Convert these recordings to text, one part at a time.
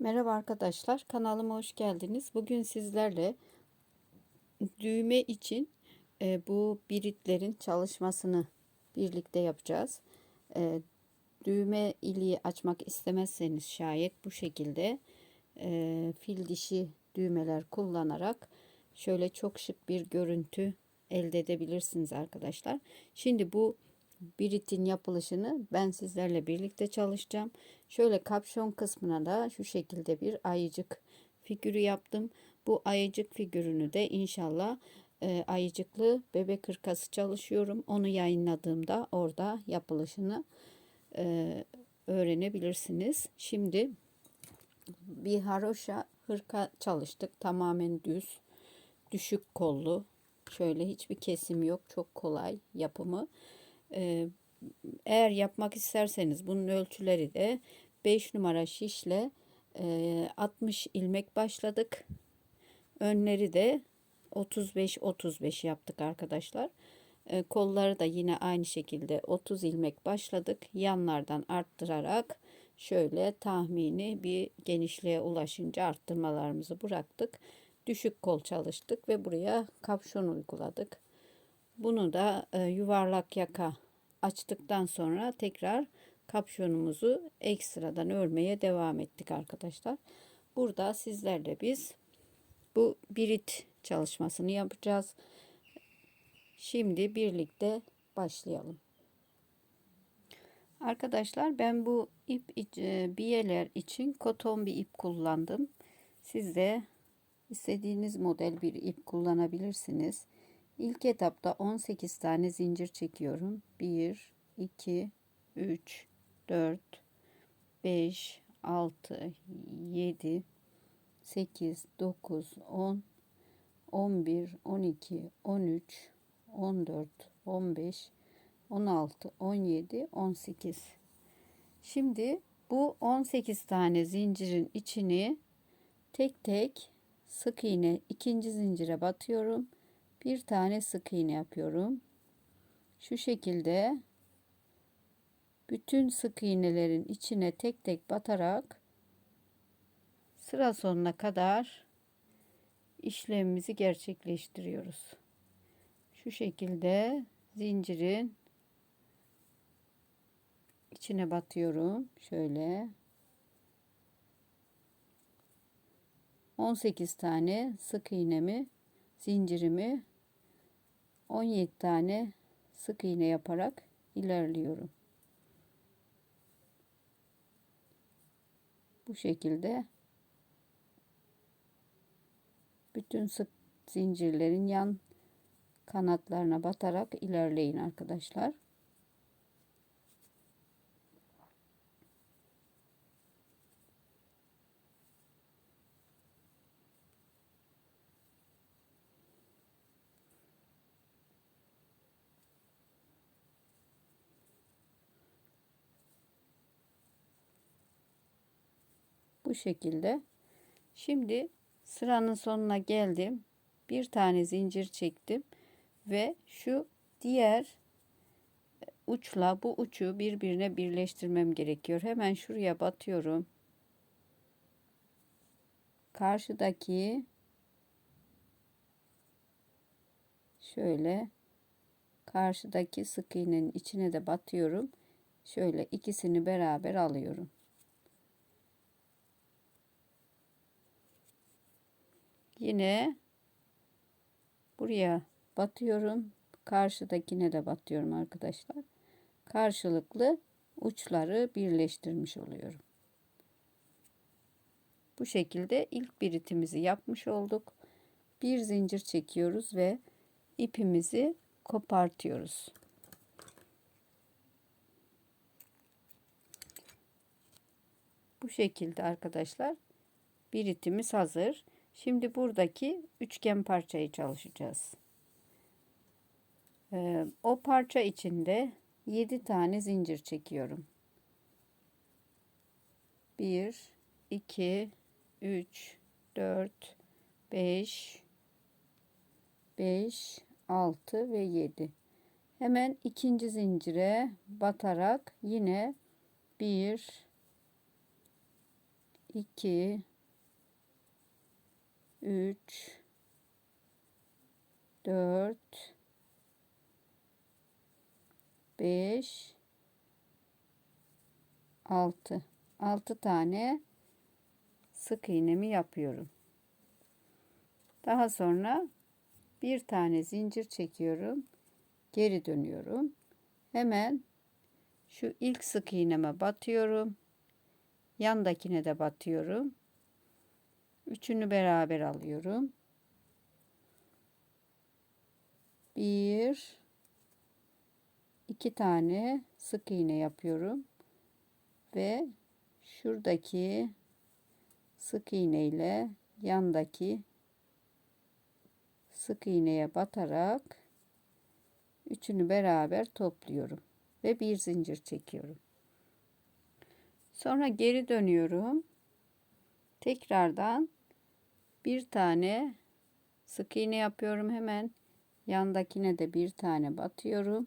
Merhaba arkadaşlar, kanalıma hoş geldiniz. Bugün sizlerle düğme için e, bu biritlerin çalışmasını birlikte yapacağız. E, düğme iliği açmak istemezseniz şayet bu şekilde e, fil dişi düğmeler kullanarak şöyle çok şık bir görüntü elde edebilirsiniz arkadaşlar. Şimdi bu biritin yapılışını ben sizlerle birlikte çalışacağım. Şöyle kapşon kısmına da şu şekilde bir ayıcık figürü yaptım. Bu ayıcık figürünü de inşallah e, ayıcıklı bebek hırkası çalışıyorum. Onu yayınladığımda orada yapılışını e, öğrenebilirsiniz. Şimdi bir haroşa hırka çalıştık. Tamamen düz, düşük kollu. Şöyle hiçbir kesim yok. Çok kolay yapımı. Eğer yapmak isterseniz bunun ölçüleri de 5 numara şişle e, 60 ilmek başladık. Önleri de 35-35 yaptık arkadaşlar. Kolları da yine aynı şekilde 30 ilmek başladık. Yanlardan arttırarak şöyle tahmini bir genişliğe ulaşınca arttırmalarımızı bıraktık. Düşük kol çalıştık ve buraya kapşon uyguladık. Bunu da e, yuvarlak yaka açtıktan sonra tekrar kapşonumuzu ekstradan örmeye devam ettik arkadaşlar. Burada sizlerle biz bu birit çalışmasını yapacağız. Şimdi birlikte başlayalım. Arkadaşlar ben bu ip e, biyeler için koton bir ip kullandım. Siz de istediğiniz model bir ip kullanabilirsiniz. İlk etapta 18 tane zincir çekiyorum. 1, 2, 3, 4, 5, 6, 7, 8, 9, 10, 11, 12, 13, 14, 15, 16, 17, 18. Şimdi bu 18 tane zincirin içini tek tek sık iğne ikinci zincire batıyorum bir tane sık iğne yapıyorum. Şu şekilde bütün sık iğnelerin içine tek tek batarak sıra sonuna kadar işlemimizi gerçekleştiriyoruz. Şu şekilde zincirin içine batıyorum. Şöyle 18 tane sık iğnemi zincirimi 17 tane sık iğne yaparak ilerliyorum. Bu şekilde bütün sık zincirlerin yan kanatlarına batarak ilerleyin arkadaşlar. Bu şekilde. Şimdi sıranın sonuna geldim. Bir tane zincir çektim ve şu diğer uçla bu uçu birbirine birleştirmem gerekiyor. Hemen şuraya batıyorum. Karşıdaki şöyle karşıdaki sık iğnenin içine de batıyorum. Şöyle ikisini beraber alıyorum. Yine buraya batıyorum. Karşıdakine de batıyorum arkadaşlar. Karşılıklı uçları birleştirmiş oluyorum. Bu şekilde ilk biritimizi yapmış olduk. Bir zincir çekiyoruz ve ipimizi kopartıyoruz. Bu şekilde arkadaşlar biritimiz hazır. Şimdi buradaki üçgen parçayı çalışacağız. Ee, o parça içinde 7 tane zincir çekiyorum. 1 2 3 4 5 5 6 ve 7. Hemen ikinci zincire batarak yine 1 2 3 4 5 6 6 tane sık iğnemi yapıyorum. Daha sonra bir tane zincir çekiyorum. Geri dönüyorum. Hemen şu ilk sık iğneme batıyorum. Yandakine de batıyorum. Üçünü beraber alıyorum. Bir, iki tane sık iğne yapıyorum ve şuradaki sık iğne ile yandaki sık iğneye batarak üçünü beraber topluyorum ve bir zincir çekiyorum. Sonra geri dönüyorum. Tekrardan bir tane sık iğne yapıyorum hemen. Yandakine de bir tane batıyorum.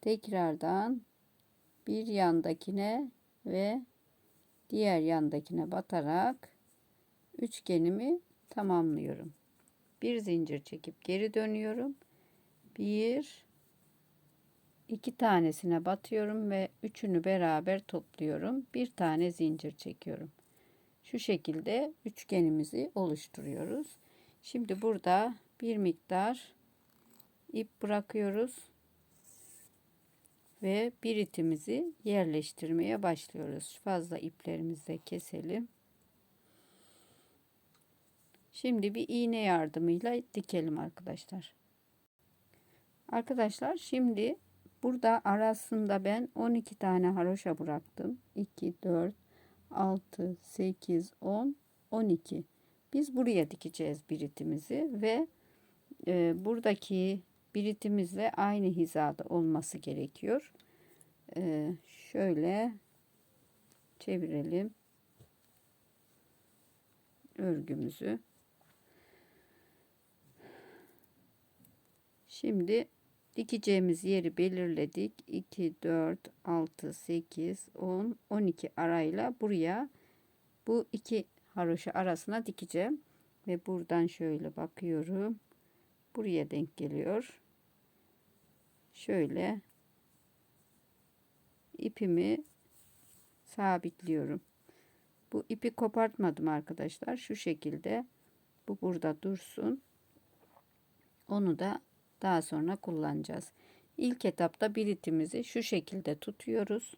Tekrardan bir yandakine ve diğer yandakine batarak üçgenimi tamamlıyorum. Bir zincir çekip geri dönüyorum. Bir iki tanesine batıyorum ve üçünü beraber topluyorum. Bir tane zincir çekiyorum. Şu şekilde üçgenimizi oluşturuyoruz. Şimdi burada bir miktar ip bırakıyoruz ve biritimizi yerleştirmeye başlıyoruz. Fazla iplerimizi keselim. Şimdi bir iğne yardımıyla dikelim arkadaşlar. Arkadaşlar şimdi burada arasında ben 12 tane haroşa bıraktım. 2, 4, 6, 8, 10, 12. Biz buraya dikeceğiz biritimizi ve e, buradaki biritimizle aynı hizada olması gerekiyor. E, şöyle çevirelim örgümüzü. Şimdi dikeceğimiz yeri belirledik. 2, 4, 6, 8, 10, 12 arayla buraya bu iki haroşa arasına dikeceğim. Ve buradan şöyle bakıyorum. Buraya denk geliyor. Şöyle ipimi sabitliyorum. Bu ipi kopartmadım arkadaşlar. Şu şekilde bu burada dursun. Onu da daha sonra kullanacağız. İlk etapta biritimizi şu şekilde tutuyoruz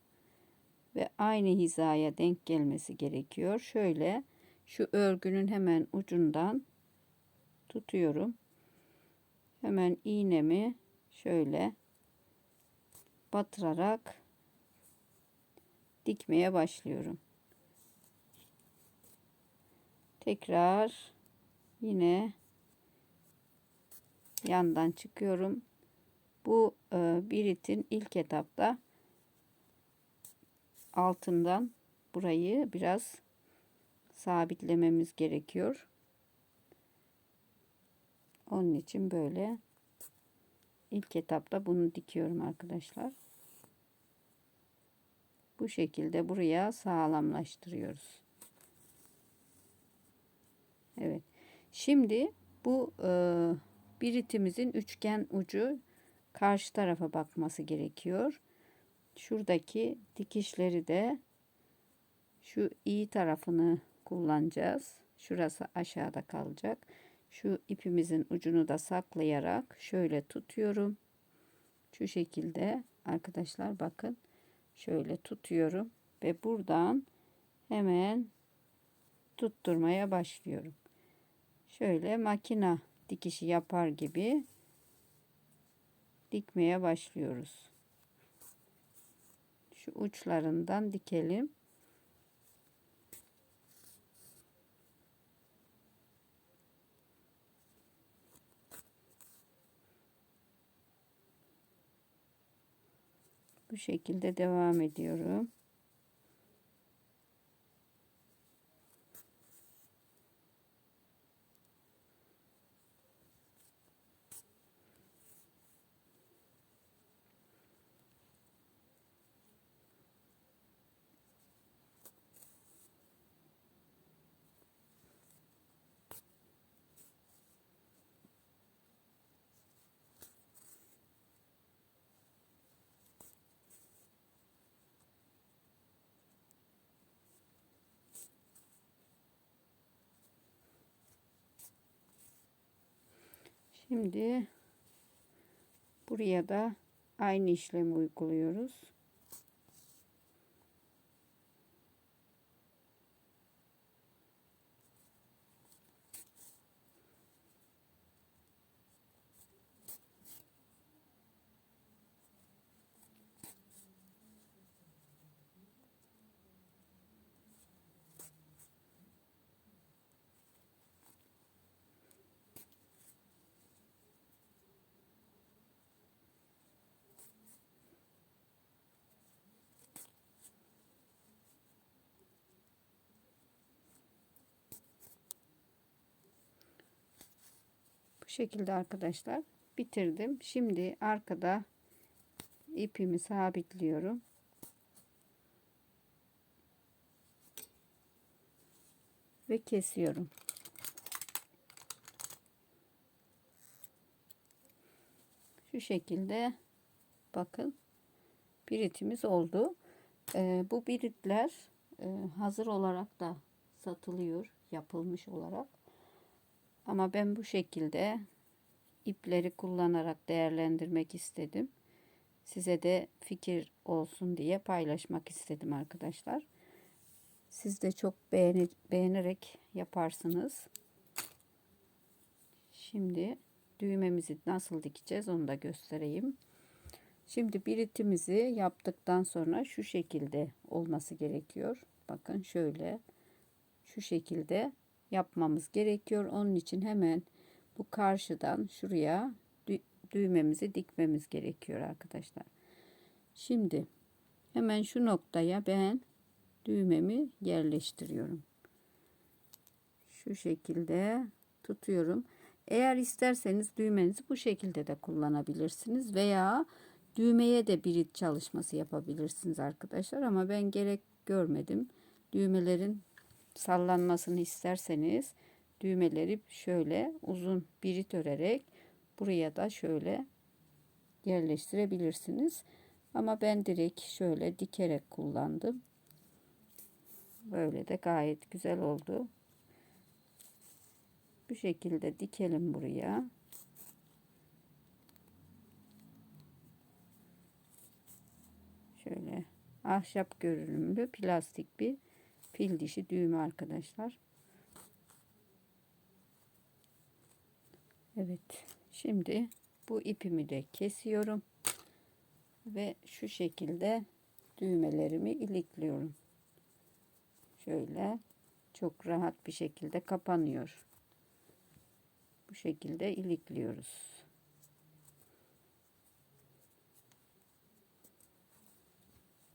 ve aynı hizaya denk gelmesi gerekiyor. Şöyle şu örgünün hemen ucundan tutuyorum. Hemen iğnemi şöyle batırarak dikmeye başlıyorum. Tekrar yine yandan çıkıyorum. Bu e, biritin ilk etapta altından burayı biraz sabitlememiz gerekiyor. Onun için böyle ilk etapta bunu dikiyorum arkadaşlar. Bu şekilde buraya sağlamlaştırıyoruz. Evet. Şimdi bu e, biritimizin üçgen ucu karşı tarafa bakması gerekiyor. Şuradaki dikişleri de şu iyi tarafını kullanacağız. Şurası aşağıda kalacak. Şu ipimizin ucunu da saklayarak şöyle tutuyorum. Şu şekilde arkadaşlar bakın. Şöyle tutuyorum ve buradan hemen tutturmaya başlıyorum. Şöyle makina dikişi yapar gibi dikmeye başlıyoruz. Şu uçlarından dikelim. Bu şekilde devam ediyorum. Şimdi buraya da aynı işlemi uyguluyoruz. Şekilde arkadaşlar bitirdim. Şimdi arkada ipimi sabitliyorum. Ve kesiyorum. Şu şekilde bakın biritimiz oldu. Ee, bu biritler e, hazır olarak da satılıyor yapılmış olarak. Ama ben bu şekilde ipleri kullanarak değerlendirmek istedim. Size de fikir olsun diye paylaşmak istedim arkadaşlar. Siz de çok beğeni, beğenerek yaparsınız. Şimdi düğmemizi nasıl dikeceğiz onu da göstereyim. Şimdi biritimizi yaptıktan sonra şu şekilde olması gerekiyor. Bakın şöyle şu şekilde yapmamız gerekiyor. Onun için hemen bu karşıdan şuraya düğmemizi dikmemiz gerekiyor arkadaşlar. Şimdi hemen şu noktaya ben düğmemi yerleştiriyorum. Şu şekilde tutuyorum. Eğer isterseniz düğmenizi bu şekilde de kullanabilirsiniz veya düğmeye de birit çalışması yapabilirsiniz arkadaşlar ama ben gerek görmedim. Düğmelerin sallanmasını isterseniz düğmeleri şöyle uzun birit örerek buraya da şöyle yerleştirebilirsiniz. Ama ben direkt şöyle dikerek kullandım. Böyle de gayet güzel oldu. Bu şekilde dikelim buraya. Şöyle ahşap görünümlü plastik bir fil dişi düğme arkadaşlar. Evet. Şimdi bu ipimi de kesiyorum. Ve şu şekilde düğmelerimi ilikliyorum. Şöyle çok rahat bir şekilde kapanıyor. Bu şekilde ilikliyoruz.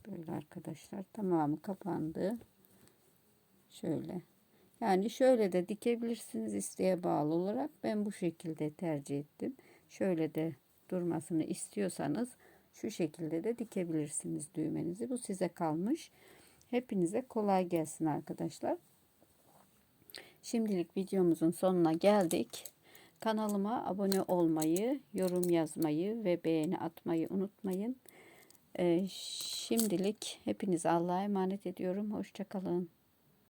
Böyle arkadaşlar tamamı kapandı. Şöyle. Yani şöyle de dikebilirsiniz isteğe bağlı olarak. Ben bu şekilde tercih ettim. Şöyle de durmasını istiyorsanız şu şekilde de dikebilirsiniz düğmenizi. Bu size kalmış. Hepinize kolay gelsin arkadaşlar. Şimdilik videomuzun sonuna geldik. Kanalıma abone olmayı, yorum yazmayı ve beğeni atmayı unutmayın. Ee, şimdilik hepinize Allah'a emanet ediyorum. Hoşçakalın.